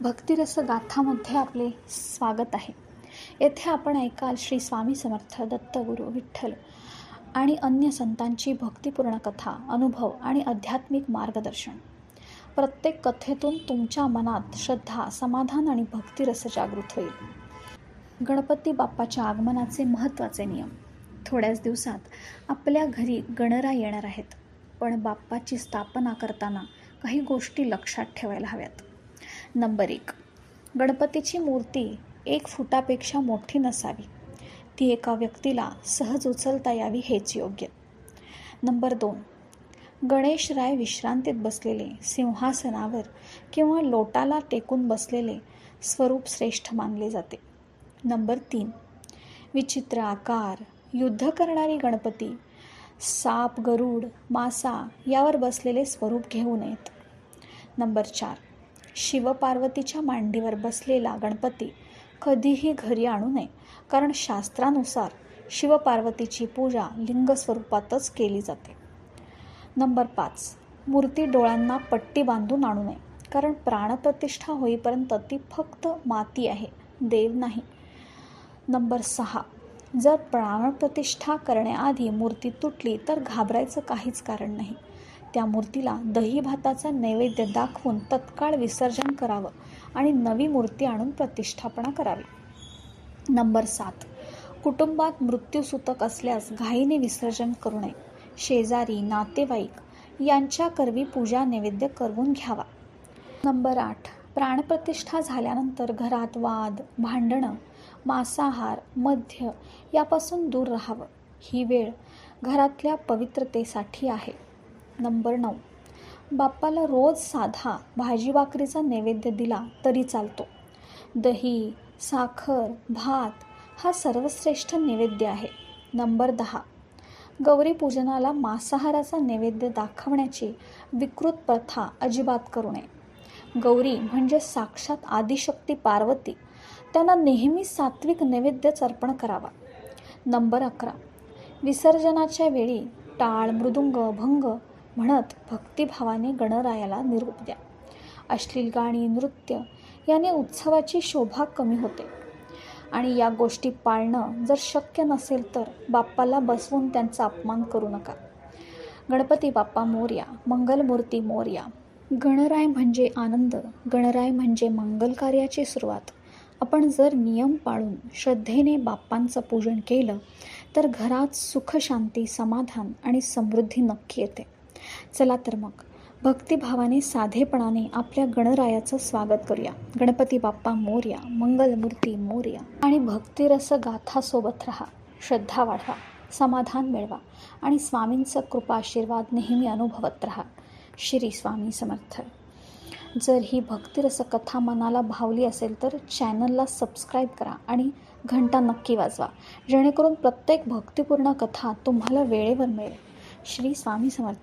भक्तिरस गाथामध्ये आपले स्वागत आहे. येथे आपण ऐकाल श्री स्वामी समर्थ दत्तगुरू विठ्ठल आणि अन्य संतांची भक्तिपूर्ण कथा अनुभव आणि आध्यात्मिक मार्गदर्शन. प्रत्येक कथेतून तुमच्या मनात श्रद्धा समाधान आणि भक्तिरस जागृत होईल. गणपती बाप्पाच्या आगमनाचे महत्त्वाचे नियम. थोड्याच दिवसात आपल्या घरी गणरा येणार आहेत. पण बाप्पाची स्थापना करताना काही गोष्टी लक्षात ठेवायला हव्यात. नंबर एक. गणपतीची मूर्ती एक फुटापेक्षा मोठी नसावी. ती एका व्यक्तीला सहज उचलता यावी हेच योग्य. नंबर दोन. गणेशराय विश्रांतीत बसलेले सिंहासनावर किंवा लोटाला टेकून बसलेले स्वरूप श्रेष्ठ मानले जाते. नंबर तीन. विचित्र आकार युद्ध करणारी गणपती साप गरुड मासा यावर बसलेले स्वरूप घेऊ नयेत. नंबर चार. शिवपार्वतीच्या मांडीवर बसलेला गणपती कधीही घरी आणू नये कारण शास्त्रानुसार शिवपार्वतीची पूजा लिंग स्वरूपातच केली जाते. नंबर पाच. मूर्ती डोळ्यांना पट्टी बांधून आणू नये कारण प्राणप्रतिष्ठा होईपर्यंत ती फक्त माती आहे देव नाही. नंबर सहा. जर प्राणप्रतिष्ठा करण्याआधी मूर्ती तुटली तर घाबरायचं काहीच कारण नाही. त्या मूर्तीला दही भाताचा नैवेद्य दाखवून तत्काळ विसर्जन करावं आणि नवी मूर्ती आणून प्रतिष्ठापना करावी. नंबर सात. कुटुंबात मृत्यूसूतक असल्यास घाईने विसर्जन करू नये. शेजारी नातेवाईक यांच्या करवी पूजा नैवेद्य करवून घ्यावा. नंबर आठ. प्राणप्रतिष्ठा झाल्यानंतर घरात वाद भांडणं मांसाहार मध्य यापासून दूर राहावं. ही वेळ घरातल्या पवित्रतेसाठी आहे. नंबर नऊ. बाप्पाला रोज साधा भाजी भाकरीचा नैवेद्य दिला तरी चालतो. दही साखर भात हा सर्वश्रेष्ठ नैवेद्य आहे. नंबर दहा. गौरी पूजनाला मांसाहाराचा नैवेद्य दाखवण्याची विकृत प्रथा अजिबात करू नये. गौरी म्हणजे साक्षात आदिशक्ती पार्वती. त्यांना नेहमी सात्विक नैवेद्यच अर्पण करावा. नंबर अकरा. विसर्जनाच्या वेळी टाळ मृदुंग भंग म्हणत भक्तिभावाने गणरायाला निरोप द्या. अश्लील गाणी नृत्य याने उत्सवाची शोभा कमी होते. आणि या गोष्टी पाळणं जर शक्य नसेल तर बाप्पाला बसवून त्यांचा अपमान करू नका. गणपती बाप्पा मोर्या मंगलमूर्ती मोर्या. गणराय म्हणजे आनंद गणराय म्हणजे मंगल कार्याची सुरुवात. आपण जर नियम पाळून श्रद्धेने बाप्पांचं पूजन केलं तर घरात सुखशांती समाधान आणि समृद्धी नक्की येते. चला तर मग भक्तिभावाने साधेपणाने आपल्या गणरायाचं स्वागत करूया. गणपती बाप्पा मोर्या मंगलमूर्ती मोर्या. आणि भक्तिरस गाथासोबत राहा श्रद्धा वाढवा समाधान मिळवा आणि स्वामींचं कृपा आशीर्वाद नेहमी अनुभवत राहा श्री स्वामी समर्थ. जर ही भक्तिरस कथा मनाला भावली असेल तर चॅनलला सबस्क्राईब करा आणि घंटा नक्की वाजवा जेणेकरून प्रत्येक भक्तिपूर्ण कथा तुम्हाला वेळेवर मिळेल. श्री स्वामी समर्थ.